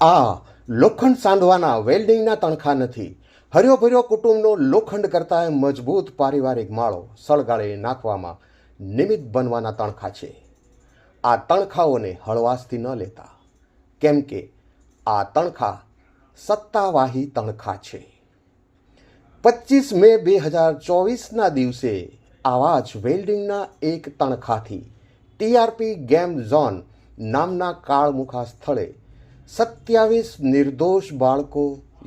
આ લોખંડ સાંધવાના વેલ્ડિંગના તણખા નથી. હર્યોભર્યો કુટુંબનો લોખંડ કરતાં મજબૂત પારિવારિક માળો સળગાળી નાખવામાં નિમિત્ત બનવાના તણખા છે. આ તણખાઓને હળવાશથી ન લેતા. કેમ કે આ તણખા સત્તાવાહી તણખા છે. પચીસ મે બે હજાર ચોવીસના દિવસે આવા જ વેલ્ડિંગના એક તણખાથી ટીઆરપી ગેમ ઝોન નામના કાળમુખા સ્થળે સત્યાવીસ નિર્દોષ બાળકો,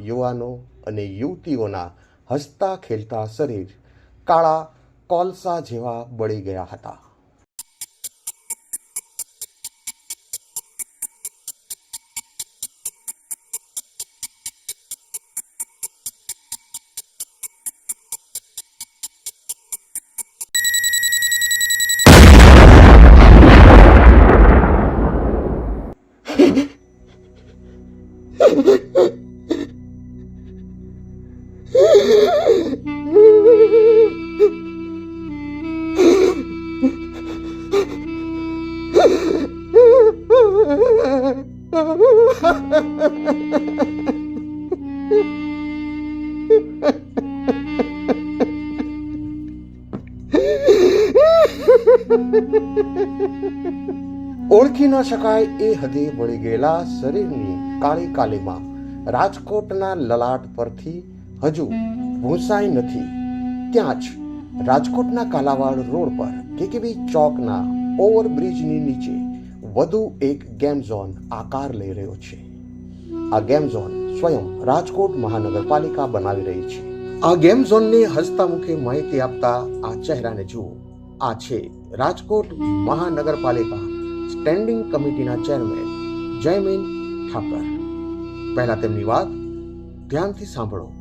યુવાનો અને યુવતીઓના હસતા ખેલતા શરીર કાળા કોલસા જેવા બળી ગયા હતા. ન શકાય એ હદે વળી ગયેલા શરીરની કાળી કાલીમાં રાજકોટના લલાટ પરથી હજુ ભૂંસાઈ નથી. ત્યાં જ રાજકોટના કાલાવાડ રોડ પર કેકેબી ચોકના ઓવરબ્રિજની નીચે વધુ એક ગેમ ઝોન આકાર લઈ રહ્યો છે. આ ગેમ ઝોન સ્વયં રાજકોટ મહાનગરપાલિકા બનાવી રહી છે. આ ગેમ ઝોનને હસતા મુખે માહિતી આપતા આ ચહેરાને જુઓ. આ છે રાજકોટ મહાનગરપાલિકા. સ્ટેન્ડિંગ કમિટીના ચેરમેન જયમીન ઠાકર. પહેલા તેમની વાત ધ્યાનથી સાંભળો.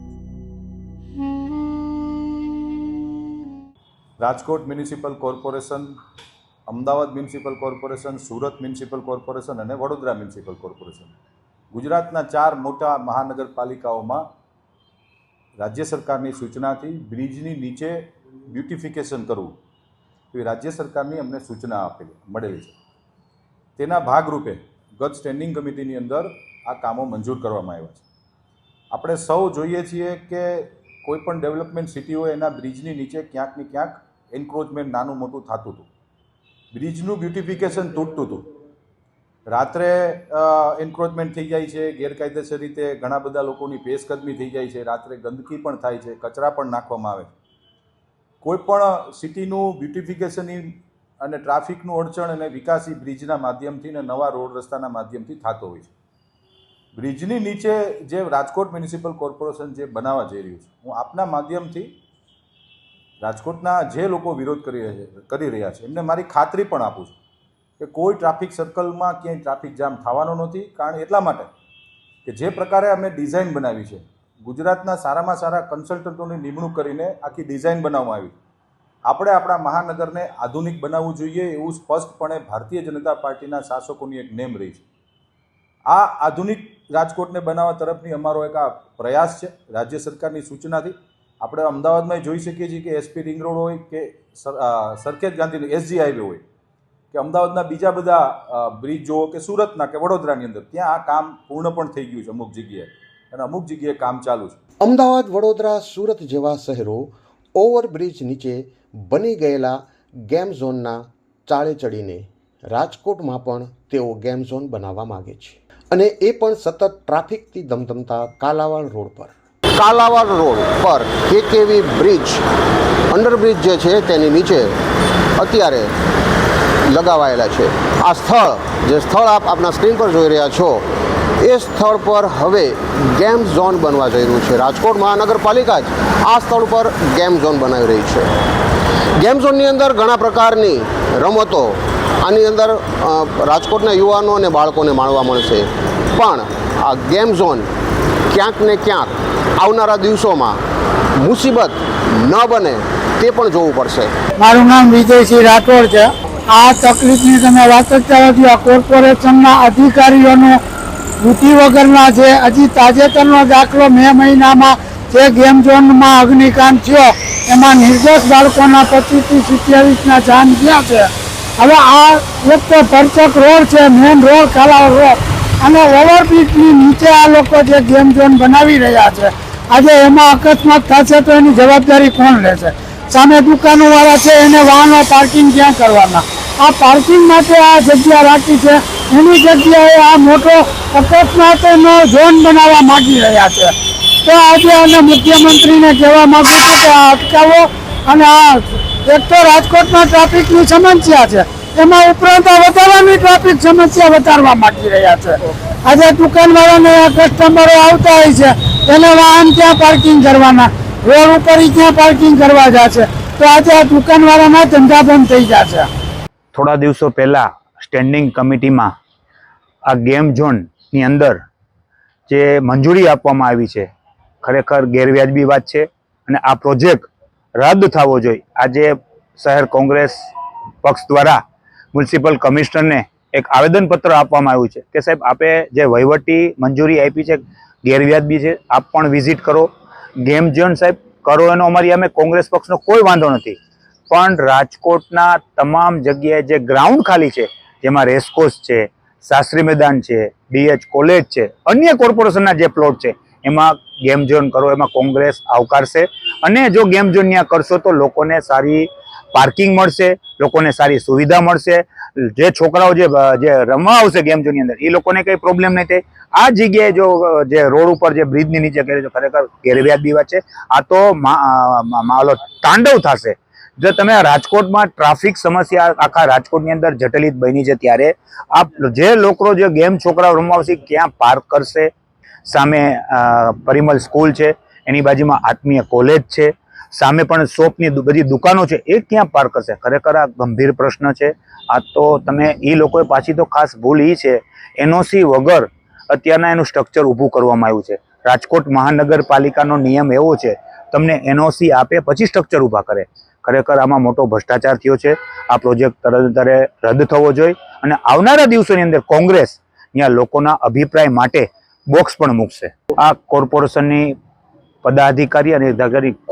Rajkot municipal corporation, Ahmedabad municipal corporation, Surat municipal corporation અને વડોદરા મ્યુનિસિપલ કોર્પોરેશન. ગુજરાતના ચાર મોટા મહાનગરપાલિકાઓમાં રાજ્ય સરકારની સૂચનાથી બ્રિજની નીચે બ્યુટિફિકેશન કરવું. એવી રાજ્ય સરકારની અમને સૂચના આપેલી, મળેલી છે. તેના ભાગરૂપે ગત સ્ટેન્ડિંગ કમિટીની અંદર આ કામો મંજૂર કરવામાં આવ્યા છે. આપણે સૌ જોઈએ છીએ કે કોઈપણ ડેવલપમેન્ટ સિટી હોય, એના બ્રિજની નીચે ક્યાંક ને ક્યાંક એન્ક્રોચમેન્ટ નાનું મોટું થતું હતું. બ્રિજનું બ્યુટિફિકેશન તૂટતું હતું. રાત્રે એન્ક્રોચમેન્ટ થઈ જાય છે, ગેરકાયદેસર રીતે ઘણા બધા લોકોની પેશકદમી થઈ જાય છે, રાત્રે ગંદકી પણ થાય છે, કચરા પણ નાખવામાં આવે કોઈ પણ સિટીનું બ્યુટિફિકેશનની અને ટ્રાફિકનું અડચણ અને વિકાસી બ્રિજના માધ્યમથી ને નવા રોડ રસ્તાના માધ્યમથી થતો હોય છે. બ્રિજની નીચે જે રાજકોટ મ્યુનિસિપલ કોર્પોરેશન જે બનાવવા જઈ રહ્યું છે, હું આપના માધ્યમથી રાજકોટના જે લોકો વિરોધ કરી રહ્યા છે, કરી રહ્યા છે, એમને મારી ખાતરી પણ આપું છું કે કોઈ ટ્રાફિક સર્કલમાં ક્યાંય ટ્રાફિક જામ થવાનો નથી. કારણ એટલા માટે કે જે પ્રકારે અમે ડિઝાઇન બનાવી છે, ગુજરાતના સારામાં સારા કન્સલ્ટન્ટોની નિમણૂક કરીને આખી ડિઝાઇન બનાવવામાં આવી આપણે આપણા મહાનગરને આધુનિક બનાવવું જોઈએ એવું સ્પષ્ટપણે ભારતીય જનતા પાર્ટીના શાસકોની એક નેમ રહી છે. આ આધુનિક રાજકોટને બનાવવા તરફની અમારો એક આ પ્રયાસ છે રાજ્ય સરકારની સૂચનાથી. આપણે અમદાવાદમાં જોઈ શકીએ છીએ કે એસપી રિંગ રોડ હોય કે સરખેજ ગાંધી એસજી હાઈવે હોય. કે અમદાવાદના બીજા બધા બ્રિજ જુઓ કે સુરતના કે વડોદરાની અંદર, ત્યાં આ કામ પૂર્ણ પણ થઈ ગયું છે અમુક જગ્યાએ. અને અમુક જગ્યાએ કામ ચાલુ છે. અમદાવાદ, વડોદરા, સુરત જેવા શહેરો ઓવરબ્રિજ નીચે બની ગયેલા ગેમ ઝોનના ચાળે ચડીને રાજકોટમાં પણ તેઓ ગેમ ઝોન બનાવવા માગે છે. અને એ પણ સતત ટ્રાફિકથી ધમધમતા કાલાવાડ રોડ પર. કાલાવાડ રોડ પર કેકેવી બ્રિજ, અંડરબ્રિજ જે છે તેની નીચે અત્યારે લગાવાયેલા છે. આ સ્થળ, જે સ્થળ આપ આપના સ્ક્રીન પર જોઈ રહ્યા છો એ સ્થળ પર હવે ગેમ ઝોન બનવા જઈ રહ્યું છે. રાજકોટ મહાનગરપાલિકા જ આ સ્થળ પર ગેમ ઝોન બનાવી રહી છે. ગેમ ઝોનની અંદર ઘણા પ્રકારની રમતો, આની અંદર રાજકોટના યુવાનો અને બાળકોને માણવા મળશે. પણ આ ગેમ ઝોન ક્યાંક ને ક્યાંક આવનારા દિવસોમાં મુસીબત ન બને તે પણ જોવું પડશે. મારું નામ વિજયસિંહ રાઠોડ છે. આ તકલીફની તમે વાત જ કરો છો આ કોર્પોરેશનના અધિકારીઓનો બુદ્ધિ વગરના છે. હજી તાજેતરનો દાખલો મે મહિનામાં જે ગેમ ઝોનમાં અગ્નિકાંડ થયો, એમાં નિર્દોષ બાળકોના પચીસથી સિત્યાવીસના જાન ગયા છે. હવે આ એક તો ભરચક રોડ છે મેન રોડ કાલાવ રોડ. અને ઓવરબ્રિજની નીચે આ લોકો જે ગેમ ઝોન બનાવી રહ્યા છે. આજે એમાં અકસ્માત થશે તો એની જવાબદારી કોણ લેશે? સામે દુકાનોવાળા છે, એને વાહનો પાર્કિંગ ક્યાં કરવાના? આ પાર્કિંગ માટે આ જગ્યા રાખી છે. એની જગ્યાએ આ મોટો અકસ્માતનો ઝોન બનાવવા માંગી રહ્યા છે. તો આજે અને મુખ્યમંત્રીને કહેવા માંગુ છું કે આ અટકાવો અને આ એક તો રાજકોટમાં ટ્રાફિકની સમસ્યા છે. એમાં ઉપરાંત આ વધારાની ટ્રાફિક સમસ્યા વધારવા માંગી રહ્યા છે. આજે દુકાનવાળાને કસ્ટમરો આવતા હોય છે. એને વાહન ક્યાં પાર્કિંગ કરવાના? રોડ ઉપર ક્યાં પાર્કિંગ કરવા જશે તો આજે આ દુકાનવાળાના ધંધા બંધ થઈ જશે થોડા દિવસો પહેલાં સ્ટેન્ડિંગ કમિટીમાં આ ગેમ ઝોનની અંદર જે મંજૂરી આપવામાં આવી છે, ખરેખર ગેરવ્યાજબી વાત છે અને આ પ્રોજેક્ટ રદ થવો જોઈએ. આજે શહેર કોંગ્રેસ પક્ષ દ્વારા મ્યુનિસિપલ કમિશનરને એક આવેદનપત્ર આપવામાં આવ્યું છે કે સાહેબ, આપે જે વહીવટી મંજૂરી આપી છે, ગેરવ્યાજબી છે, આપ પણ વિઝિટ કરો. ગેમ ઝોન સાહેબ કરો એનો અમારી અમે કોંગ્રેસ પક્ષનો કોઈ વાંધો નથી. પણ રાજકોટના તમામ જગ્યાએ જે ગ્રાઉન્ડ ખાલી છે, જેમાં રેસકોર્સ છે શાસ્ત્રી મેદાન છે ડીએચ કોલેજ છે અન્ય કોર્પોરેશનના જે પ્લોટ છે એમાં ગેમ ઝોન કરો એમાં કોંગ્રેસ આવકારશે. અને જો ગેમ ઝોન ત્યાં કરશો તો લોકોને સારી પાર્કિંગ મળશે લોકોને સારી સુવિધા મળશે. જે છોકરાઓ જે જે રમવા આવશે ગેમ ઝોનની અંદર એ લોકોને કંઈ પ્રોબ્લેમ નહીં થાય. આ જગ્યાએ જો જે રોડ ઉપર જે બ્રિજની નીચે કરે છે ખરેખર ગેરવ્યાજબી વાત છે. આ તો મા- અ, મા- મા- ઓલો તાંડવ થશે. જો તમે રાજકોટમાં ટ્રાફિક સમસ્યા આખા રાજકોટની અંદર જટિલિત બની છે ત્યારે આ જે લોકો જે ગેમ છોકરાઓ રમવા આવશે ક્યાં પાર્ક કરશે? સામે પરિમલ સ્કૂલ છે, એની બાજુમાં આત્મીય કોલેજ છે, સામે પણ શોપની બધી દુકાનો છે, એ ક્યાં પાર્ક કરશે? ખરેખર આ ગંભીર પ્રશ્ન છે. આ તો તમે એ લોકોએ પાછી તો ખાસ ભૂલ એ છે, એનઓસી વગર અત્યારના એનું સ્ટ્રક્ચર ઊભું કરવામાં આવ્યું છે. રાજકોટ મહાનગરપાલિકાનો નિયમ એવો છે, તમને એનઓસી આપે, પછી સ્ટ્રક્ચર ઊભા કરે. ખરેખર આમાં મોટો ભ્રષ્ટાચાર થયો છે. આ પ્રોજેક્ટ તરત તરે રદ થવો જોઈએ અને આવનારા દિવસોની અંદર કોંગ્રેસ ત્યાં લોકોના અભિપ્રાય માટે બોક્સ પણ મૂકશે. આ કોર્પોરેશનની પદાધિકારી અને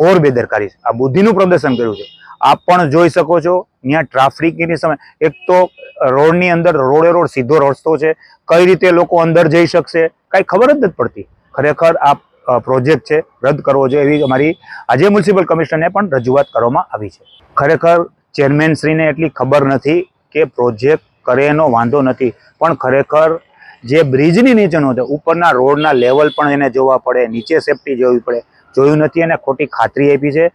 કોર બેદરકારી આ બુદ્ધિનું પ્રદર્શન કર્યું છે. આપ પણ જોઈ શકો છો ત્યાં ટ્રાફિકની સમય, એક તો રોડની અંદર રોડે રોડ સીધો રસ્તો છે. કઈ રીતે લોકો અંદર જઈ શકશે, કાંઈ ખબર જ નથી પડતી. ખરેખર આ પ્રોજેક્ટ છે, રદ કરવો જોઈએ એવી અમારી આજે મ્યુનિસિપલ કમિશનરને પણ રજૂઆત કરવામાં આવી છે. ખરેખર ચેરમેન શ્રીને એટલી ખબર નથી કે પ્રોજેક્ટ કરે એનો વાંધો નથી, પણ ખરેખર જે બ્રિજની નીચેનો છે, ઉપરના રોડના લેવલ પણ એને જોવા પડે, નીચે સેફટી જોવી પડે, જોયું નથી એને ખોટી ખાતરી આપી છે.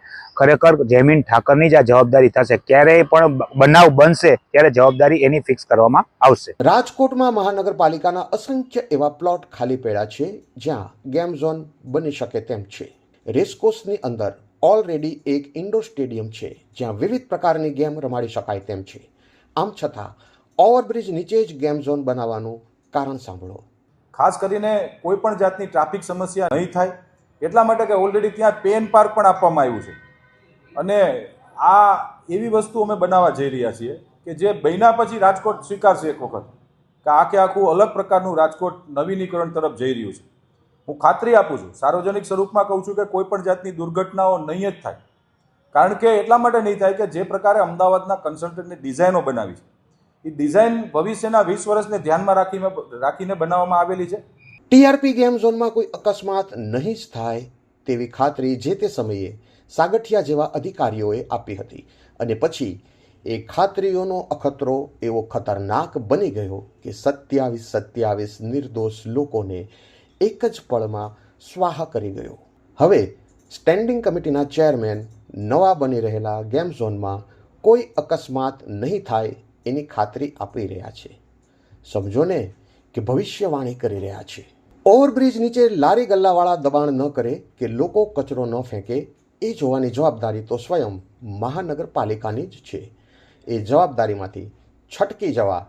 ખરેખર જયમીન ઠાકરની જ આ જવાબદારી થશે. ક્યારેય પણ બનાવ બનશે ત્યારે જવાબદારી એની ફિક્સ કરવામાં આવશે. રાજકોટમાં મહાનગરપાલિકાના અસંખ્ય એવા પ્લોટ ખાલી પડ્યા છે જ્યાં ગેમ ઝોન બની શકે તેમ છે. રેસકોર્સની અંદર ઓલરેડી એક ઇન્ડોર સ્ટેડિયમ છે જ્યાં વિવિધ પ્રકારની ગેમ રમાડી શકાય તેમ છે. આમ છતાં ઓવરબ્રિજ નીચે જ ગેમ ઝોન બનાવવાનું કારણ સાંભળો. ખાસ કરીને કોઈ પણ જાતની ટ્રાફિક સમસ્યા નહીં થાય એટલા માટે કે ઓલરેડી ત્યાં પેન પાર્ક પણ આપવામાં આવ્યું છે. અને આ એવી વસ્તુ અમે બનાવવા જઈ રહ્યા છીએ કે જે બન્યા પછી રાજકોટ સ્વીકારશે એક વખત. કે આખે આખું અલગ પ્રકારનું રાજકોટ નવીનીકરણ તરફ જઈ રહ્યું છે. હું ખાતરી આપું છું, સાર્વજનિક સ્વરૂપમાં કહું છું કે કોઈ પણ જાતની દુર્ઘટનાઓ નહીં જ થાય. કારણ કે એટલા માટે નહીં થાય કે જે પ્રકારે અમદાવાદના કન્સલ્ટન્ટની ડિઝાઇનો બનાવી છે. એ ડિઝાઇન ભવિષ્યના વીસ વર્ષને ધ્યાનમાં રાખીને રાખીને બનાવવામાં આવેલી છે. ટીઆરપી ગેમ ઝોનમાં કોઈ અકસ્માત નહીં જ થાય તેવી ખાતરી જે તે સમયે સાગઠિયા જેવા અધિકારીઓએ આપી હતી અને પછી એ ખાતરીઓનો અખતરો એવો ખતરનાક બની ગયો કે સત્યાવીસ સત્યાવીસ નિર્દોષ લોકોને એક જ પળમાં સ્વાહા કરી ગયો. હવે સ્ટેન્ડિંગ કમિટીના ચેરમેન નવા બની રહેલા ગેમ ઝોનમાં કોઈ અકસ્માત નહીં થાય એની ખાતરી આપી રહ્યા છે. સમજો ને કે ભવિષ્યવાણી કરી રહ્યા છે. ઓવરબ્રિજ નીચે લારી ગલ્લાવાળા દબાણ ન કરે કે લોકો કચરો ન ફેંકે એ જોવાની જવાબદારી તો સ્વયં મહાનગરપાલિકાની જ છે. એ જવાબદારીમાંથી છટકી જવા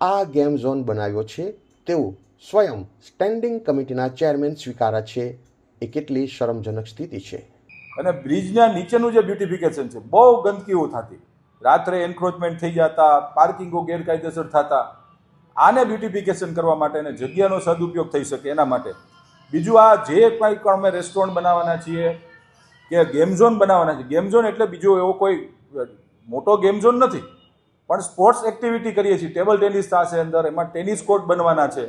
આ ગેમ ઝોન બનાવ્યો છે તેવું સ્વયં સ્ટેન્ડિંગ કમિટીના ચેરમેન સ્વીકારે છે. એ કેટલી શરમજનક સ્થિતિ છે. અને બ્રિજના નીચેનું જે બ્યુટિફિકેશન છે, બહુ ગંદકીઓ થતી. રાત્રે એન્ક્રોચમેન્ટ થઈ જતા, પાર્કિંગો ગેરકાયદેસર થતા. આને બ્યુટિફિકેશન કરવા માટે અને જગ્યાનો સદુપયોગ થઈ શકે એના માટે. બીજું આ જે કંઈ પણ અમે રેસ્ટોરન્ટ બનાવવાના છીએ કે ગેમ ઝોન બનાવવાના છે. ગેમ ઝોન એટલે બીજો એવો કોઈ મોટો ગેમ ઝોન નથી. પણ સ્પોર્ટ્સ એક્ટિવિટી કરીએ છીએ. ટેબલ ટેનિસ થશે અંદર, એમાં ટેનિસ કોર્ટ બનવાના છે.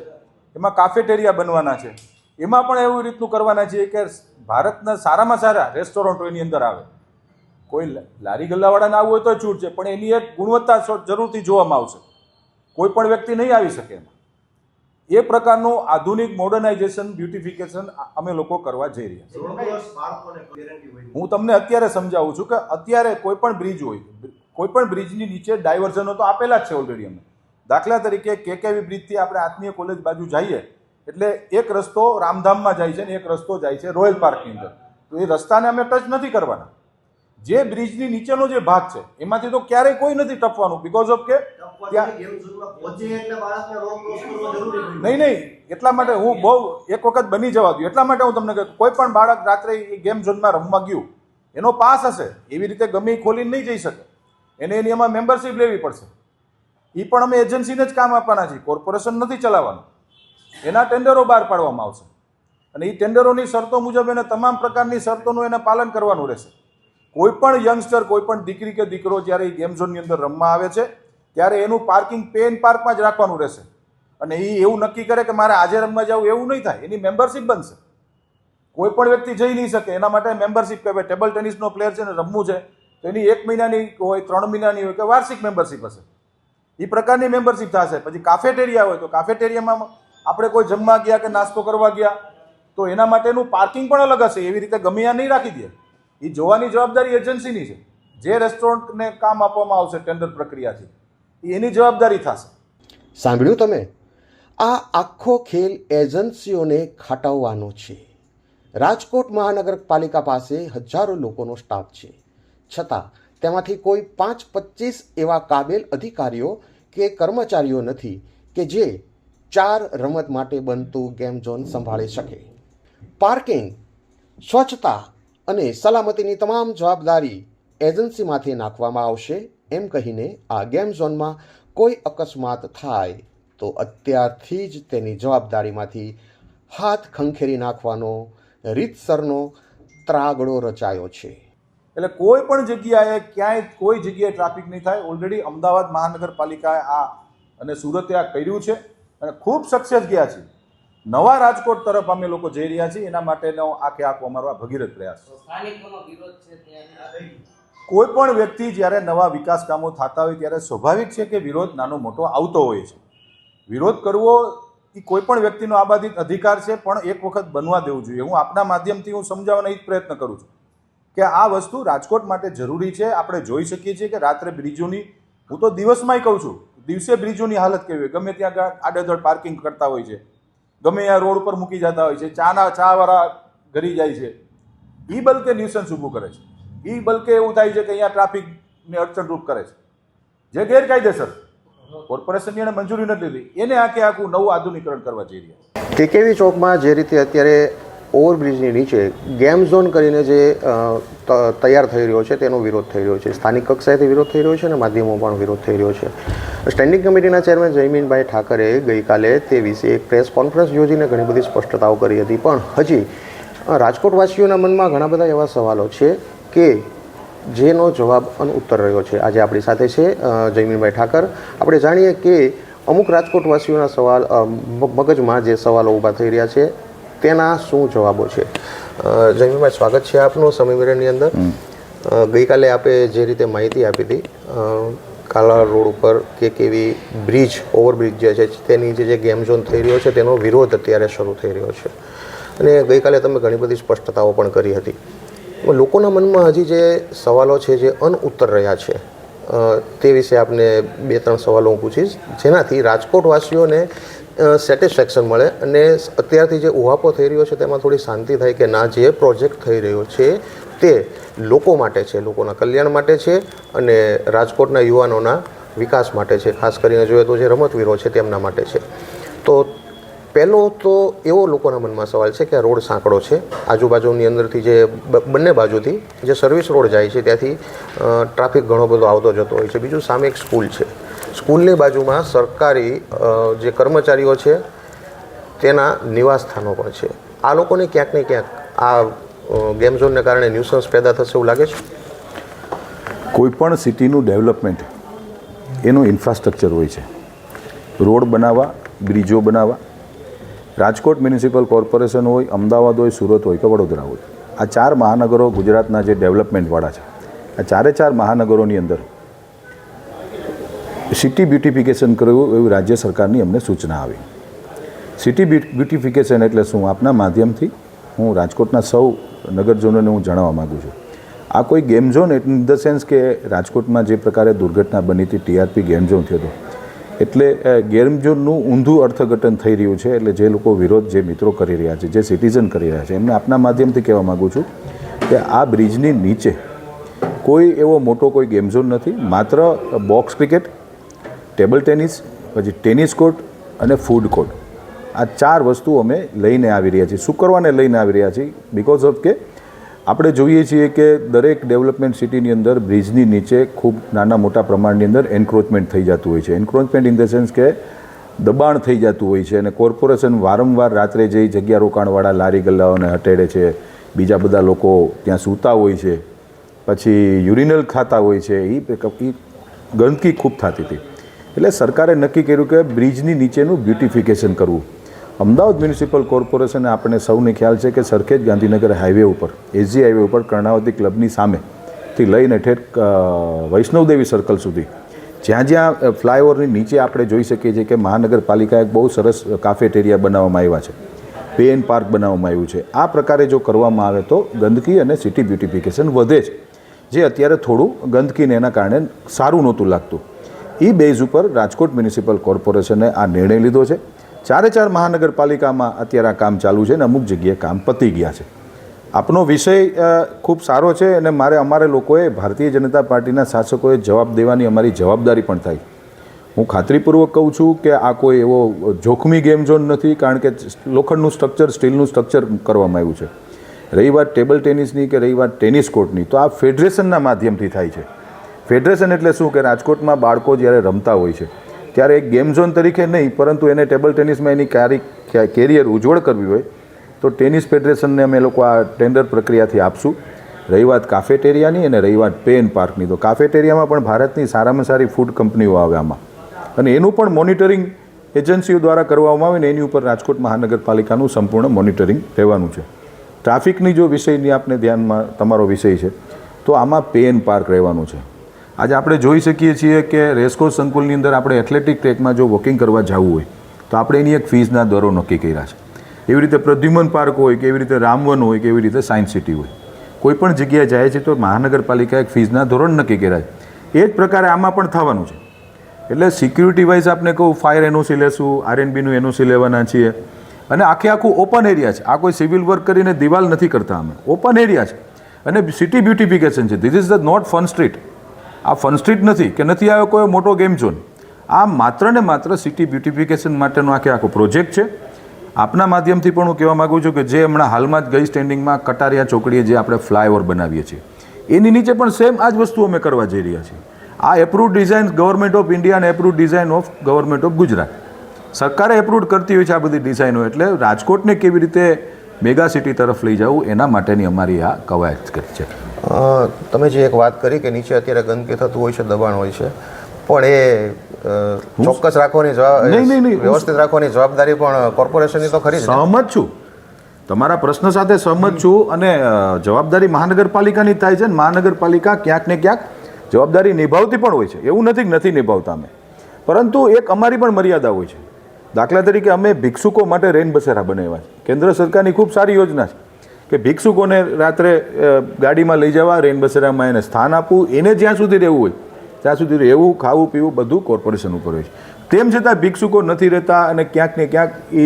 એમાં કાફેટેરિયા બનવાના છે. એમાં પણ એવું રીતનું કરવાના છીએ કે ભારતના સારામાં સારા રેસ્ટોરન્ટો એની અંદર આવે. કોઈ લારી ગલ્લાવાળાને આવવું હોય તો છૂટ છે પણ એની એક ગુણવત્તા જરૂરથી જોવામાં આવશે. કોઈ પણ વ્યક્તિ નહીં આવી શકે એમાં. એ પ્રકારનું આધુનિક મોડર્નાઇઝેશન બ્યુટિફિકેશન અમે લોકો કરવા જઈ રહ્યા છીએ. હું તમને અત્યારે સમજાવું છું કે અત્યારે કોઈ પણ બ્રિજ હોય કોઈ પણ બ્રિજની નીચે ડાયવર્ઝનો તો આપેલા જ છે ઓલરેડી અમે દાખલા તરીકે કેકેવી બ્રિજથી આપણે આત્મીય કોલેજ બાજુ જઈએ એટલે એક રસ્તો રામધામમાં જાય છે ને એક રસ્તો જાય છે રોયલ પાર્કની અંદર. તો એ રસ્તાને અમે ટચ નથી કરવાના. જે બ્રિજની નીચેનો જે ભાગ છે એમાંથી તો ક્યારેય કોઈ નથી ટપવાનું બીકોઝ ઓફ કે ત્યાં નહીં નહીં એટલા માટે હું બહુ એક વખત બની જવા દઉં. એટલા માટે હું તમને કહું કોઈ પણ બાળક રાત્રે એ ગેમ ઝોનમાં રમવા ગયું એનો પાસ હશે એવી રીતે ગમે એ ખોલીને નહીં જઈ શકે. એને એની એમાં મેમ્બરશિપ લેવી પડશે. એ પણ અમે એજન્સીને જ કામ આપવાના છીએ કોર્પોરેશન નથી ચલાવવાનું. એના ટેન્ડરો બહાર પાડવામાં આવશે. અને એ ટેન્ડરોની શરતો મુજબ એને તમામ પ્રકારની શરતોનું એને પાલન કરવાનું રહેશે. કોઈ પણ યંગસ્ટર કોઈ પણ દીકરી કે દીકરો જ્યારે એ ગેમ ઝોનની અંદર રમવા આવે છે, ત્યારે એનું પાર્કિંગ પેન પાર્કમાં જ રાખવાનું રહેશે. અને એ એવું નક્કી કરે કે મારે આજે રમવા જવું એવું નહીં થાય, એની મેમ્બરશિપ બનશે. કોઈ પણ વ્યક્તિ જઈ નહીં શકે, એના માટે મેમ્બરશિપ કહેવાય. ટેબલ ટેનિસનો પ્લેયર છે ને રમવું છે, તો એની એક મહિનાની હોય, ત્રણ મહિનાની હોય કે વાર્ષિક મેમ્બરશિપ હશે. એ પ્રકારની મેમ્બરશિપ થશે. પછી કાફેટેરિયા હોય તો કાફેટેરિયામાં આપણે કોઈ જમવા ગયા કે નાસ્તો કરવા ગયા, તો એના માટેનું પાર્કિંગ પણ અલગ હશે. એવી રીતે ગમે નહીં રાખી દે. એ જોવાની જવાબદારી એજન્સીની છે. જે રેસ્ટોરન્ટને કામ આપવામાં આવશે ટેન્ડર પ્રક્રિયાથી એની જવાબદારી થશે. સાંભળ્યું તમે? આ આખો ખેલ એજન્સીઓને ખટાવવાનો છે. રાજકોટ મહાનગરપાલિકા પાસે હજારો લોકોનો સ્ટાફ છે. છતાં, તેમાંથી કોઈ પાંચ પચીસ એવા કાબેલ અધિકારીઓ કે કર્મચારીઓ નથી કે જે ચાર રમત માટે બનતું ગેમ ઝોન સંભાળી શકે. પાર્કિંગ સ્વચ્છતા અને સલામતીની તમામ જવાબદારી એજન્સીમાંથી નાખવામાં આવશે એમ કહીને આ ગેમ ઝોનમાં કોઈ અકસ્માત થાય તો અત્યારથી જ તેની જવાબદારીમાંથી હાથ ખંખેરી નાખવાનો રીતસરનો ત્રાગડો રચાયો છે. એટલે કોઈ પણ જગ્યાએ ક્યાંય કોઈ જગ્યાએ ટ્રાફિક નહીં થાય. ઓલરેડી અમદાવાદ મહાનગરપાલિકાએ આ અને સુરતે આ કર્યું છે અને ખૂબ સક્સેસ ગયા છે. નવા રાજકોટ તરફ અમે લોકો જઈ રહ્યા છીએ. એના માટેનો આખે આખો અમારો આ ભગીરથ પ્રયાસ. કોઈ પણ વ્યક્તિ જ્યારે નવા વિકાસ કામો થતા હોય ત્યારે સ્વાભાવિક છે કે વિરોધ નાનો મોટો આવતો હોય છે. વિરોધ કરવો એ કોઈ પણ વ્યક્તિનો આબાદિત અધિકાર છે પણ એક વખત બનવા દેવું જોઈએ. હું આપના માધ્યમથી હું સમજાવવાનો એ જ પ્રયત્ન કરું છું કે આ વસ્તુ રાજકોટ માટે જરૂરી છે. આપણે જોઈ શકીએ છીએ કે રાત્રે બ્રિજોની હું તો દિવસમાંય કહું છું દિવસે બ્રિજોની હાલત કેવી હોય? ગમે ત્યાં આડેધડ પાર્કિંગ કરતા હોય છે. ગમે ત્યાં રોડ ઉપર મૂકી જતા હોય છે, ચાના ચાવાળા ઘરી જાય છે. એ બલકે ન્યુસન્સ ઊભું કરે છે. એ બલકે એવું થાય છે કે અહીંયા ટ્રાફિકને અડચણરૂપ કરે છે. જે ગેરકાયદેસર કોર્પોરેશનની એને મંજૂરી નથી લીધી. એને આખે આખું નવું આધુનિકરણ કરવા જઈ રહ્યા કેકેવી ચોકમાં જે રીતે અત્યારે ઓવરબ્રિજની નીચે ગેમ ઝોન કરીને જે તૈયાર થઈ રહ્યો છે તેનો વિરોધ થઈ રહ્યો છે. સ્થાનિક કક્ષાએથી વિરોધ થઈ રહ્યો છે અને માધ્યમો પણ વિરોધ થઈ રહ્યો છે. સ્ટેન્ડિંગ કમિટીના ચેરમેન જયમીનભાઈ ઠાકરે ગઈકાલે તે વિશે એક પ્રેસ કોન્ફરન્સ યોજીને ઘણી બધી સ્પષ્ટતાઓ કરી હતી. પણ હજી રાજકોટવાસીઓના મનમાં ઘણા બધા એવા સવાલો છે કે જેનો જવાબ અનઉત્તર રહ્યો છે. આજે આપણી સાથે છે જયમીનભાઈ ઠાકર. આપણે જાણીએ કે અમુક રાજકોટવાસીઓના સવાલ મગજમાં જે સવાલો ઊભા થઈ રહ્યા છે. તેના શું જવાબો છે? જમીનભાઈ સ્વાગત છે આપનું સમયમેળની અંદર. ગઈકાલે આપે જે રીતે માહિતી આપી હતી કાલા રોડ ઉપર કે કેવી બ્રિજ ઓવરબ્રિજ જે છે તેની જે જે ગેમ ઝોન થઈ રહ્યો છે તેનો વિરોધ અત્યારે શરૂ થઈ રહ્યો છે. અને ગઈકાલે તમે ઘણી બધી સ્પષ્ટતાઓ પણ કરી હતી. લોકોના મનમાં હજી જે સવાલો છે જે અનઉત્તર રહ્યા છે તે વિશે આપને બે ત્રણ સવાલો હું પૂછીશ. જેનાથી રાજકોટવાસીઓને સેટિસ્ફેક્શન મળે અને અત્યારથી જે ઉહાપો થઈ રહ્યો છે તેમાં થોડી શાંતિ થાય કે ના, જે પ્રોજેક્ટ થઈ રહ્યો છે તે લોકો માટે છે, લોકોના કલ્યાણ માટે છે અને રાજકોટના યુવાનોના વિકાસ માટે છે. ખાસ કરીને જોઈએ તો જે રમતવીરો છે તેમના માટે છે. તો પહેલો તો એવો લોકોના મનમાં સવાલ છે કે આ રોડ સાંકડો છે. આજુબાજુની અંદરથી જે બંને બાજુથી જે સર્વિસ રોડ જાય છે, ત્યાંથી ટ્રાફિક ઘણો બધો આવતો જતો હોય છે. બીજું સામે એક સ્કૂલ છે. સ્કૂલની બાજુમાં સરકારી જે કર્મચારીઓ છે, તેના નિવાસસ્થાનો પણ છે. આ લોકોને ક્યાંક ને ક્યાંક આ ગેમ ઝોનને કારણે ન્યુસન્સ પેદા થશે એવું લાગે છે? કોઈ પણ સિટીનું ડેવલપમેન્ટ, એનું ઇન્ફ્રાસ્ટ્રક્ચર હોય છે. રોડ બનાવવા, બ્રિજો બનાવવા. રાજકોટ મ્યુનિસિપલ કોર્પોરેશન હોય, અમદાવાદ હોય, સુરત હોય કે વડોદરા હોય. આ ચાર મહાનગરો ગુજરાતના જે ડેવલપમેન્ટવાળા છે. આ ચારે ચાર મહાનગરોની અંદર સિટી બ્યુટિફિકેશન કરવું એવી રાજ્ય સરકારની અમને સૂચના આવી. સિટી બ્યુટિફિકેશન એટલે શું? આપના માધ્યમથી હું રાજકોટના સૌ નગરજનોને હું જણાવવા માગું છું. આ કોઈ game zone in the sense કે રાજકોટમાં જે પ્રકારે દુર્ઘટના બની હતી, ટીઆરપી ગેમ ઝોન થયો હતો. એટલે ગેમ ઝોનનું ઊંધું અર્થઘટન થઈ રહ્યું છે, એટલે જે લોકો વિરોધ જે મિત્રો કરી રહ્યા છે, જે સિટીઝન કરી રહ્યા છે, એમને આપના માધ્યમથી કહેવા માગું છું કે આ બ્રિજની નીચે કોઈ એવો મોટો કોઈ ગેમ ઝોન નથી, માત્ર બોક્સ ક્રિકેટ ટેબલ ટેનિસ, પછી ટેનિસ કોર્ટ અને ફૂડ કોર્ટ. આ ચાર વસ્તુ અમે લઈને આવી રહ્યા છીએ શું કરવાને લઈને આવી રહ્યા છીએ બિકોઝ ઓફ કે આપણે જોઈએ છીએ કે દરેક ડેવલપમેન્ટ સિટીની અંદર બ્રિજની નીચે ખૂબ નાના મોટા પ્રમાણની અંદર એન્ક્રોચમેન્ટ થઈ જતું હોય છે. એન્ક્રોચમેન્ટ ઇન ધ સેન્સ કે દબાણ થઈ જતું હોય છે અને કોર્પોરેશન વારંવાર રાત્રે જઈ જગ્યા રોકાણવાળા લારી ગલ્લાઓને હટેડે છે, બીજા બધા લોકો ત્યાં સૂતા હોય છે, પછી યુરિનલ ખાતા હોય છે એ ગંદકી ખૂબ થતી હતી. એટલે સરકારે નક્કી કર્યું કે બ્રિજની નીચેનું બ્યુટિફિકેશન કરવું. અમદાવાદ મ્યુનિસિપલ કોર્પોરેશને આપણને સૌને ખ્યાલ છે કે સરખેજ ગાંધીનગર હાઈવે ઉપર એસજી હાઈવે ઉપર કર્ણાવતી ક્લબની સામેથી લઈને ઠેઠ વૈષ્ણવદેવી સર્કલ સુધી. જ્યાં જ્યાં ફ્લાયઓવરની નીચે આપણે જોઈ શકીએ છીએ કે મહાનગરપાલિકાએ બહુ સરસ કાફેટેરિયા બનાવવામાં આવ્યા છે. પે પાર્ક બનાવવામાં આવ્યું છે. આ પ્રકારે જો કરવામાં આવે તો ગંદકી અને સિટી બ્યુટિફિકેશન વધે છે જે અત્યારે થોડું ગંદકીને એના કારણે સારું નહોતું લાગતું. એ બેઝ ઉપર રાજકોટ મ્યુનિસિપલ કોર્પોરેશને આ નિર્ણય લીધો છે. ચારે ચાર મહાનગરપાલિકામાં અત્યારે આ કામ ચાલુ છે અને અમુક જગ્યાએ કામ પતી ગયા છે. આપનો વિષય ખૂબ સારો છે અને મારે અમારે લોકોએ ભારતીય જનતા પાર્ટીના શાસકોએ જવાબ દેવાની અમારી જવાબદારી પણ થાય. હું ખાતરીપૂર્વક કહું છું કે આ કોઈ એવો જોખમી ગેમ ઝોન નથી, કારણ કે લોખંડનું સ્ટ્રક્ચર, સ્ટીલનું સ્ટ્રક્ચર કરવામાં આવ્યું છે. રહી વાત ટેબલ ટેનિસની કે રહી વાત ટેનિસ કોર્ટની, તો આ ફેડરેશનના માધ્યમથી થાય છે. ફેડરેશન એટલે શું કે રાજકોટમાં બાળકો જ્યારે રમતા હોય છે, ત્યારે એક ગેમ ઝોન તરીકે નહીં, પરંતુ એને ટેબલ ટેનિસમાં એની કારી કેરિયર ઉજ્જવળ કરવી હોય, તો ટેનિસ ફેડરેશનને અમે લોકો આ ટેન્ડર પ્રક્રિયાથી આપશું. રહી વાત કાફેટેરિયાની અને રહી વાત પેન પાર્કની. તો કાફેટેરિયામાં પણ ભારતની સારામાં સારી ફૂડ કંપનીઓ આવે આમાં. અને એનું પણ મોનિટરિંગ એજન્સીઓ દ્વારા કરવામાં આવે ને એની ઉપર રાજકોટ મહાનગરપાલિકાનું સંપૂર્ણ મોનિટરિંગ રહેવાનું છે. ટ્રાફિકની જો વિષયની આપને ધ્યાનમાં, તમારો વિષય છે, તો આમાં પેન પાર્ક રહેવાનું છે. આજે આપણે જોઈ શકીએ છીએ કે રેસકોર્સ સંકુલની અંદર આપણે એથ્લેટિક ટ્રેકમાં જો વોકિંગ કરવા જવું હોય, તો આપણે એની એક ફીઝના દરો નક્કી કર્યા છે. એવી રીતે પ્રદ્યુમન પાર્ક હોય કે એવી રીતે રામવન હોય કે એવી રીતે સાયન્સ સિટી હોય, કોઈ પણ જગ્યાએ જાય છે તો મહાનગરપાલિકા એક ફીઝના ધોરણ નક્કી કર્યા છે. એ જ પ્રકારે આમાં પણ થવાનું છે. એટલે સિક્યુરિટી વાઇઝ આપણે કહું ફાયર એનઓસી લેશું આરએનબીનું એનઓસી લેવાના છીએ. અને આખે આખું ઓપન એરિયા છે. આ કોઈ સિવિલ વર્ક કરીને દિવાલ નથી કરતા અમે. ઓપન એરિયા છે. અને સિટી બ્યુટિફિકેશન છે. This is the not fun street આ ફન સ્ટ્રીટ નથી કે નથી આવ્યો કોઈ મોટો ગેમ ઝોન આ માત્ર ને માત્ર સિટી બ્યુટિફિકેશન માટેનો આખે આખો પ્રોજેક્ટ છે. આપના માધ્યમથી પણ હું કહેવા માગું છું કે જે હમણાં હાલમાં જ ગઈ સ્ટેન્ડિંગમાં કટારિયા ચોકડીએ જે આપણે ફ્લાયઓવર બનાવીએ છીએ. એની નીચે પણ સેમ આ જ વસ્તુ અમે કરવા જઈ રહ્યા છીએ. આ approve design government of India અને approve design of government of Gujarat. સરકારે એપ્રુવ કરતી હોય છે આ બધી ડિઝાઇનો એટલે રાજકોટને કેવી રીતે મેગા સિટી તરફ લઈ જવું એના માટેની અમારી આ કવાયત કરી છે. તમે જે એક વાત કરી કે નીચે અત્યારે ગંદકી થતું હોય છે દબાણ હોય છે પણ એ ચોક્કસ રાખવાની જવાબ. વ્યવસ્થિત રાખવાની જવાબદારી પણ કોર્પોરેશનની તો ખરી સહમત છું. તમારા પ્રશ્ન સાથે સહમત છું અને જવાબદારી મહાનગરપાલિકાની થાય છે ને મહાનગરપાલિકા ક્યાંક ને ક્યાંક જવાબદારી નિભાવતી પણ હોય છે. એવું નથી નથી નિભાવતા અમે. પરંતુ એક અમારી પણ મર્યાદા હોય છે. દાખલા તરીકે અમે ભિક્ષુકો માટે રેન બસેરા બનાવ્યા છે. કેન્દ્ર સરકારની ખૂબ સારી યોજના છે કે ભિક્ષુકોને રાત્રે ગાડીમાં લઈ જવા, રેન બસેરામાં એને સ્થાન આપવું, એને જ્યાં સુધી રહેવું હોય, ત્યાં સુધી રહેવું, ખાવું, પીવું, બધું કોર્પોરેશન ઉપર હોય છે. તેમ છતાં ભિક્ષુકો નથી રહેતા અને ક્યાંક ને ક્યાંક એ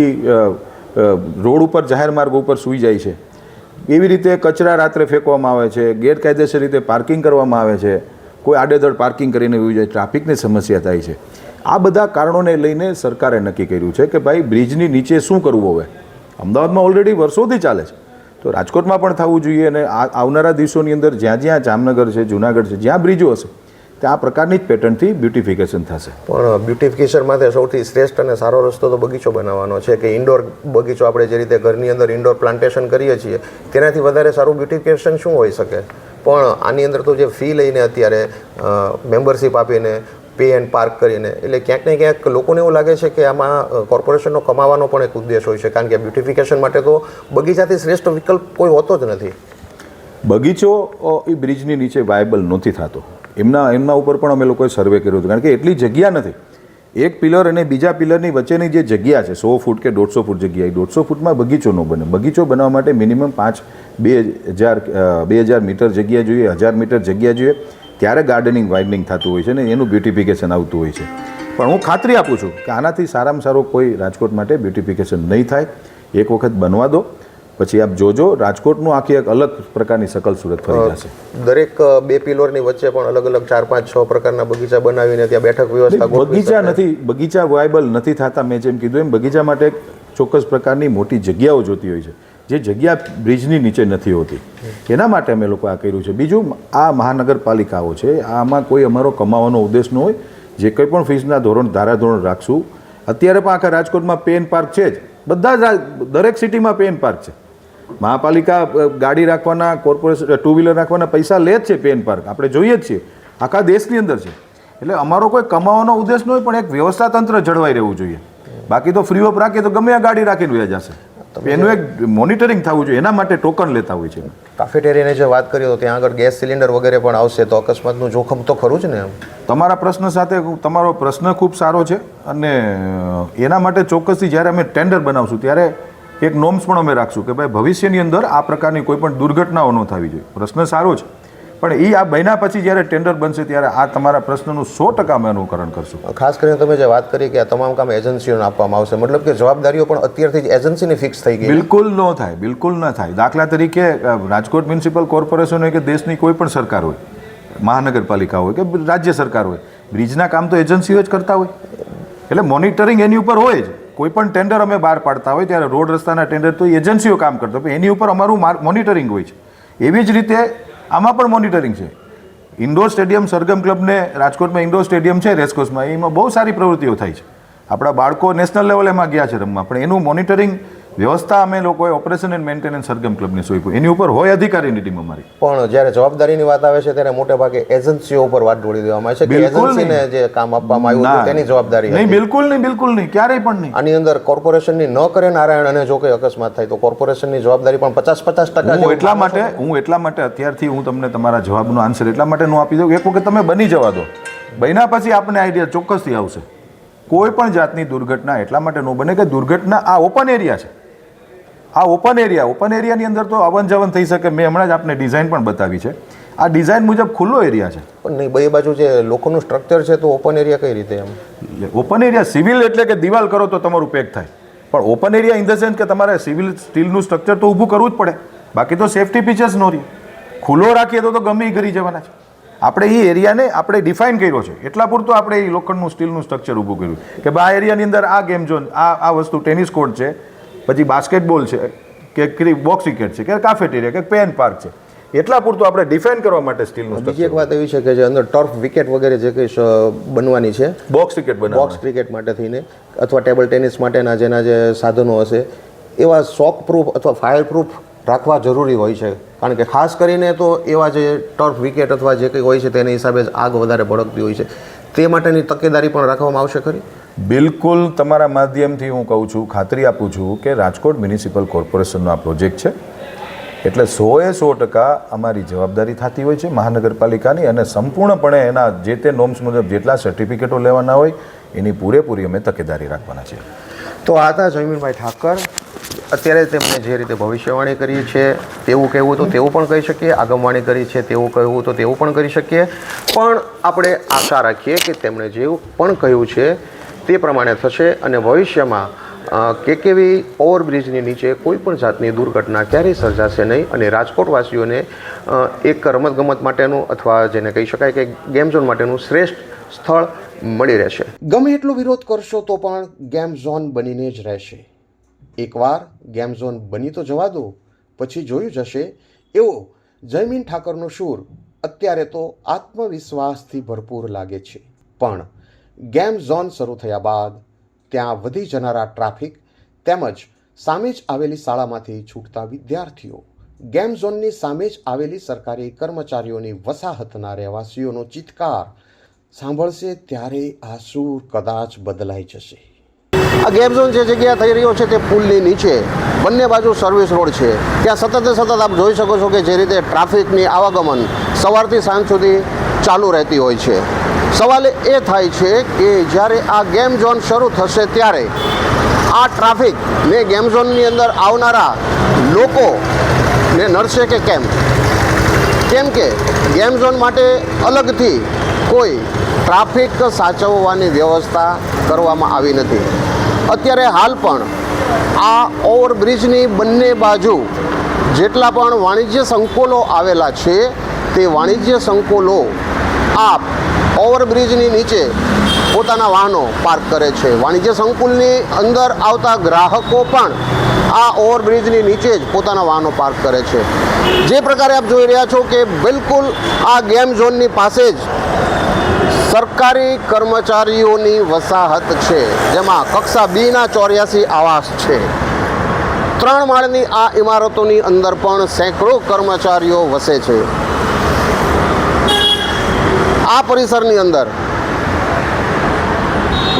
રોડ ઉપર, જાહેર માર્ગ ઉપર સૂઈ જાય છે. એવી રીતે કચરા રાત્રે ફેંકવામાં આવે છે, ગેરકાયદેસર રીતે પાર્કિંગ કરવામાં આવે છે. કોઈ આડેધડ પાર્કિંગ કરીને એવું જાય, ટ્રાફિકની સમસ્યા થાય છે. આ બધા કારણોને લઈને સરકારે નક્કી કર્યું છે કે ભાઈ બ્રિજની નીચે શું કરવું હવે? અમદાવાદમાં ઓલરેડી વર્ષોથી ચાલે છે. તો રાજકોટમાં પણ થવું જોઈએ અને આવનારા દિવસોની અંદર જ્યાં જ્યાં જામનગર છે, જુનાગઢ છે, જ્યાં બ્રિજો હશે, ત્યાં આ પ્રકારની જ પેટર્નથી બ્યુટિફિકેશન થશે. પણ બ્યુટિફિકેશન માટે સૌથી શ્રેષ્ઠ અને સારો રસ્તો તો બગીચો બનાવવાનો છે કે ઇન્ડોર બગીચો આપણે જે રીતે ઘરની અંદર ઇન્ડોર પ્લાન્ટેશન કરીએ છીએ, તેનાથી વધારે સારું બ્યુટિફિકેશન શું હોઈ શકે? પણ આની અંદર તો જે ફી લઈને અત્યારે મેમ્બરશિપ આપીને પે એન્ડ પાર્ક કરીને. એટલે ક્યાંક ને ક્યાંક લોકોને એવું લાગે છે કે આમાં કોર્પોરેશનનો કમાવાનો પણ એક ઉદ્દેશ હોય છે. કારણ કે બ્યુટિફિકેશન માટે તો બગીચાથી શ્રેષ્ઠ વિકલ્પ કોઈ હોતો જ નથી. બગીચો એ બ્રિજની નીચે વાયબલ નથી થતો. એમના એમના ઉપર પણ અમે લોકોએ સર્વે કર્યો હતો. કારણ કે એટલી જગ્યા નથી. એક પિલર અને બીજા પિલરની વચ્ચેની જે જગ્યા છે, સો ફૂટ કે દોઢસો ફૂટ જગ્યા, એ દોઢસો ફૂટમાં બગીચો ન બને. બગીચો બનાવવા માટે મિનિમમ પાંચ, બે હજાર બે હજાર મીટર જગ્યા જોઈએ, હજાર મીટર જગ્યા જોઈએ. ત્યારે ગાર્ડનિંગ વાઇડનિંગ થતું હોય છે ને એનું બ્યુટિફિકેશન આવતું હોય છે. પણ હું ખાતરી આપું છું કે આનાથી સારામાં સારો કોઈ રાજકોટ માટે બ્યુટિફિકેશન નહીં થાય. એક વખત બનવા દો પછી આપ જોજો રાજકોટનું આખી એક અલગ પ્રકારની સકલ સુરત ફરી જશે. દરેક બે પિલોરની વચ્ચે પણ અલગ અલગ ચાર પાંચ છ પ્રકારના બગીચા બનાવીને ત્યાં બેઠક વ્યવસ્થા બગીચા નથી બગીચા વાયબલ નથી થતા મેં જેમ કીધું એમ બગીચા માટે ચોક્કસ પ્રકારની મોટી જગ્યાઓ જોતી હોય છે. જે જગ્યા બ્રિજની નીચે નથી હોતી. એના માટે અમે લોકો આ કર્યું છે. બીજું, આ મહાનગરપાલિકાઓ છે, આમાં કોઈ અમારો કમાવાનો ઉદ્દેશ ન હોય. જે કંઈ પણ ફીસના ધોરણ, ધારાધોરણ રાખશું. અત્યારે પણ આખા રાજકોટમાં પેન પાર્ક છે જ. બધા જ દરેક સિટીમાં પેન પાર્ક છે. મહાપાલિકા ગાડી રાખવાના, કોર્પોરેશન, ટુ વ્હીલર રાખવાના પૈસા લે જ છે પેન પાર્ક. આપણે જોઈએ જ છીએ. આખા દેશની અંદર છે. એટલે અમારો કોઈ કમાવાનો ઉદ્દેશ ન હોય, પણ એક વ્યવસ્થા તંત્ર જળવાઈ રહેવું જોઈએ. બાકી તો ફ્રી ઓફ રાખીએ તો ગમે આ ગાડી રાખીને વ્યાજ જશે. એનું એક મોનિટરિંગ થવું જોઈએ. એના માટે ટોકન લેતા હોય છે. કાફેટેરિયાની જે વાત કરીએ તો ત્યાં આગળ ગેસ સિલિન્ડર વગેરે પણ આવશે તો અકસ્માતનું જોખમ તો ખરું જ ને તમારા પ્રશ્ન સાથે તમારો પ્રશ્ન ખૂબ સારો છે અને એના માટે ચોક્કસથી જ્યારે અમે ટેન્ડર બનાવશું ત્યારે એક નોમ્સ પણ અમે રાખશું કે ભાઈ ભવિષ્યની અંદર આ પ્રકારની કોઈ પણ દુર્ઘટનાઓ ન થવી જોઈએ. પ્રશ્ન સારો છે. પણ એ આ બન્યા પછી જ્યારે ટેન્ડર બનશે ત્યારે આ તમારા પ્રશ્નનું સો ટકા અમે અનુકરણ કરશું. ખાસ કરીને તમે જે વાત કરી કે આ તમામ કામ એજન્સીઓને આપવામાં આવશે મતલબ કે જવાબદારીઓ પણ અત્યારથી જ એજન્સીની ફિક્સ થઈ ગઈ બિલકુલ ન થાય બિલકુલ ન થાય. દાખલા તરીકે રાજકોટ મ્યુનિસિપલ કોર્પોરેશન હોય કે દેશની કોઈ પણ સરકાર હોય મહાનગરપાલિકા હોય કે રાજ્ય સરકાર હોય બ્રિજના કામ તો એજન્સીઓ જ કરતા હોય. એટલે મોનિટરિંગ એની ઉપર હોય જ. કોઈ પણ ટેન્ડર અમે બહાર પાડતા હોય ત્યારે રોડ રસ્તાના ટેન્ડર તો એજન્સીઓ કામ કરતા હોય. એની ઉપર અમારું મોનિટરિંગ હોય છે. એવી જ રીતે આમાં પણ મોનિટરિંગ છે. ઇન્ડોર સ્ટેડિયમ સરગમ ક્લબને રાજકોટમાં ઇન્ડોર સ્ટેડિયમ છે રેસકોર્સમાં એમાં બહુ સારી પ્રવૃત્તિઓ થાય છે. આપણા બાળકો નેશનલ લેવલે એમાં ગયા છે રમવા. પણ એનું મોનિટરિંગ વ્યવસ્થા અમે લોકોએ ઓપરેશન એન્ડ મેન્ટેનન્સ સરગમ ક્લબની સોંપ્યું એની ઉપર હોય અધિકારીની ટીમ અમારી. પણ જ્યારે જવાબદારીની વાત આવે છે ત્યારે મોટે ભાગે એજન્સીઓ ઉપર વાત ઢોળી દેવામાં આવે છે કે એજન્સીને જે કામ આપવામાં આવ્યું. હતું તેની જવાબદારી નહીં બિલકુલ નહીં બિલકુલ નહીં ક્યારેય પણ નહીં. આની અંદર કોર્પોરેશનની ન કરે નારાયણ અને જો કોઈ અકસ્માત થાય તો કોર્પોરેશનની જવાબદારી પણ પચાસ પચાસ ટકા હું એટલા માટે હું એટલા માટે અત્યારથી હું તમને તમારા જવાબનો આન્સર એટલા માટે હું આપી દઉં એક વખત તમે બની જવા દો. બન્યા પછી આપણને આઈડિયા ચોક્કસથી આવશે. કોઈ પણ જાતની દુર્ઘટના એટલા માટે ન બને કે દુર્ઘટના આ ઓપન એરિયા છે. આ ઓપન એરિયા ઓપન એરિયાની અંદર તો અવન જવન થઈ શકે. મેં હમણાં જ આપને ડિઝાઇન પણ બતાવી છે. આ ડિઝાઇન મુજબ ખુલ્લો એરિયા છે. પણ નહીં બે બાજુ જે લોકોનું સ્ટ્રક્ચર છે તો ઓપન એરિયા કઈ રીતે એમ? ઓપન એરિયા સિવિલ એટલે કે દિવાલ કરો તો તમારું પેક થાય. પણ open area in the sense કે તમારે સિવિલ સ્ટીલનું સ્ટ્રક્ચર તો ઊભું કરવું જ પડે. બાકી તો સેફટી ફીચર્સ નો રહે. ખુલ્લો રાખીએ તો તો ગમે એ કરી જવાના છે. આપણે એ એરિયાને આપણે ડિફાઇન કર્યો છે. એટલા પૂરતું આપણે એ લોખંડનું સ્ટીલનું સ્ટ્રક્ચર ઊભું કર્યું. કે આ એરિયાની અંદર આ ગેમ ઝોન આ આ વસ્તુ ટેનિસ કોર્ટ છે. પછી બાસ્કેટબોલ છે કે બોક્સ ક્રિકેટ છે કે કાફેટેરિયા કે પેન પાર્ક છે. એટલા પૂરતું આપણે ડિફાઇન કરવા માટે સ્ટીલનું બીજી એક વાત એવી છે કે જે અંદર ટર્ફ વિકેટ વગેરે જે કંઈ બનવાની છે બોક્સ ક્રિકેટ બનાવવાનું. બોક્સ ક્રિકેટ માટે થઈને અથવા ટેબલ ટેનિસ માટેના જેના જે સાધનો હશે એવા શોક પ્રૂફ અથવા ફાયર પ્રૂફ રાખવા જરૂરી હોય છે. કારણ કે ખાસ કરીને તો એવા જે ટર્ફ વિકેટ અથવા જે કંઈ હોય છે તેના હિસાબે આગ વધારે ભડકતી હોય છે. તે માટેની તકેદારી પણ રાખવામાં આવશે ખરી? બિલકુલ તમારા માધ્યમથી હું કહું છું, ખાતરી આપું છું કે રાજકોટ મ્યુનિસિપલ કોર્પોરેશનનો આ પ્રોજેક્ટ છે. એટલે સોએ સો ટકા અમારી જવાબદારી થતી હોય છે મહાનગરપાલિકાની અને સંપૂર્ણપણે એના જે તે નોર્મ્સ મુજબ જેટલા સર્ટિફિકેટો લેવાના હોય, એની પૂરેપૂરી અમે તકેદારી રાખવાના છીએ. તો આ હતા જમીનભાઈ ઠાકર. અત્યારે તેમણે જે રીતે ભવિષ્યવાણી કરી છે, તેવું કહેવું તો તેવું પણ કહી શકીએ. આગમવાણી કરી છે, તેવું કહેવું તો તેવું પણ કરી શકીએ. પણ આપણે આશા રાખીએ કે તેમણે જેવું પણ કહ્યું છે તે પ્રમાણે થશે અને ભવિષ્યમાં કે કેકેવી ઓવરબ્રિજની નીચે કોઈ પણ જાતની દુર્ઘટના ક્યારેય સર્જાશે નહીં અને રાજકોટવાસીઓને એક રમતગમત માટેનું અથવા જેને કહી શકાય કે ગેમ ઝોન માટેનું શ્રેષ્ઠ સ્થળ મળી રહેશે. ગમે એટલો વિરોધ કરશો તો પણ ગેમ ઝોન બનીને જ રહેશે. એકવાર ગેમ ઝોન બની તો જવા દો, પછી જોયું જશે. એવો જયમીન ઠાકરનો સૂર અત્યારે તો આત્મવિશ્વાસથી ભરપૂર લાગે છે. પણ ગેમ ઝોન શરૂ થયા બાદ ત્યાં વધી જનારા ટ્રાફિક તેમજ સામે જ આવેલી શાળામાંથી છૂટતા વિદ્યાર્થીઓ ગેમ ઝોનની સામે જ આવેલી સરકારી કર્મચારીઓની વસાહતના રહેવાસીઓનો ચિત્કાર સાંભળશે ત્યારે આ સૂર કદાચ બદલાઈ જશે. આ ગેમ ઝોન જે જગ્યા થઈ રહ્યો છે તે પુલની નીચે. બંને બાજુ સર્વિસ રોડ છે. ત્યાં સતત સતત આપ જોઈ શકો છો કે જે રીતે ટ્રાફિકની આવાગમન સવારથી સાંજ સુધી ચાલુ રહેતી હોય છે. સવાલ એ થાય છે કે જ્યારે આ ગેમ ઝોન શરૂ થશે ત્યારે આ ટ્રાફિક ને ગેમ ઝોનની અંદર આવનારા લોકો ને નડશે કે કેમ? કેમ કે ગેમ ઝોન માટે અલગથી કોઈ ટ્રાફિક સાચવવાની વ્યવસ્થા કરવામાં આવી નથી. અત્યારે હાલ પણ આ ઓવરબ્રિજની બંને બાજુ જેટલા પણ વાણિજ્ય સંકુલો આવેલા છે, તે વાણિજ્ય સંકુલો આ ઓવરબ્રિજની નીચે પોતાના વાહનો પાર્ક કરે છે. વાણિજ્ય સંકુલની અંદર આવતા ગ્રાહકો પણ આ ઓવરબ્રિજની નીચે જ પોતાના વાહનો પાર્ક કરે છે. જે પ્રકારે આપ જોઈ રહ્યા છો કે બિલકુલ આ ગેમ ઝોનની પાસે જ સરકારી કર્મચારીઓની વસાહત છે, જેમાં કક્ષા બીના ચોર્યાસી આવાસ છે. ત્રણ માળની આ ઇમારતોની અંદર પણ સેંકડો કર્મચારીઓ વસે છે. આ પરિસરની અંદર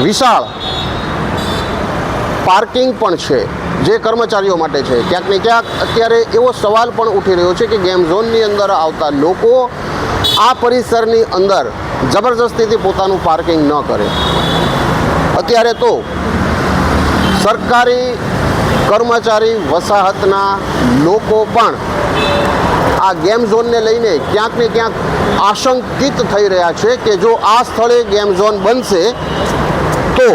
વિશાળ પાર્કિંગ પણ છે, જે કર્મચારીઓ માટે છે. ક્યાંક ને ક્યાંક અત્યારે એવો સવાલ પણ ઉઠી રહ્યો છે કે ગેમ ઝોનની અંદર આવતા લોકો આ પરિસરની અંદર જબરજસ્તીથી પોતાનું પાર્કિંગ ન કરે. અત્યારે તો સરકારી કર્મચારી વસાહતના લોકો પણ આ ગેમ ઝોનને લઈને ક્યાંક ને ક્યાંક આશંકિત થઈ રહ્યા છે કે જો આ સ્થળે ગેમ ઝોન બનશે, તો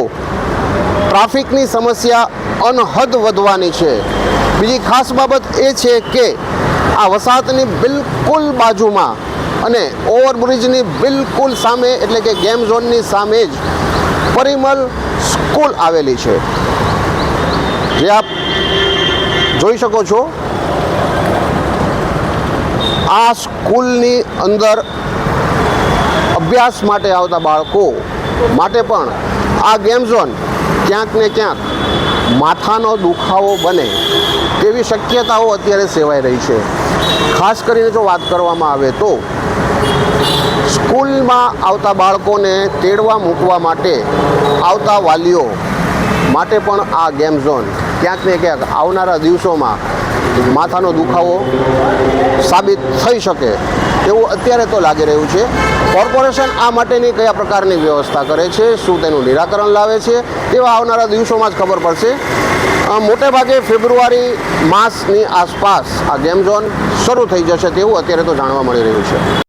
ટ્રાફિકની સમસ્યા અનહદ વધવાની છે. બીજી ખાસ બાબત એ છે કે આ વસાહતની બિલકુલ બાજુમાં અને ઓવરબ્રિજની બિલકુલ સામે, એટલે કે ગેમ ઝોનની સામે જ પરિમલ સ્કૂલ આવેલી છે. જે આપ જોઈ શકો છો આ સ્કૂલની અંદર અભ્યાસ માટે આવતા બાળકો માટે પણ આ ગેમ ઝોન ક્યાંક ને ક્યાંક માથાનો દુખાવો બને તેવી શક્યતાઓ અત્યારે સેવાઈ રહી છે. ખાસ કરીને જો વાત કરવામાં આવે તો સ્કૂલમાં આવતા બાળકોને તેડવા મૂકવા માટે આવતા વાલીઓ માટે પણ આ ગેમ ઝોન ક્યાંક ને ક્યાંક આવનારા દિવસોમાં માથાનો દુખાવો સાબિત થઈ શકે એવું અત્યારે તો લાગી રહ્યું છે. કોર્પોરેશન આ માટેની કયા પ્રકારની વ્યવસ્થા કરે છે, શું તેનું નિરાકરણ લાવે છે, તેવા આવનારા દિવસોમાં જ ખબર પડશે. મોટે ભાગે ફેબ્રુઆરી માસની આસપાસ આ ગેમ ઝોન શરૂ થઈ જશે તેવું અત્યારે તો જાણવા મળી રહ્યું છે.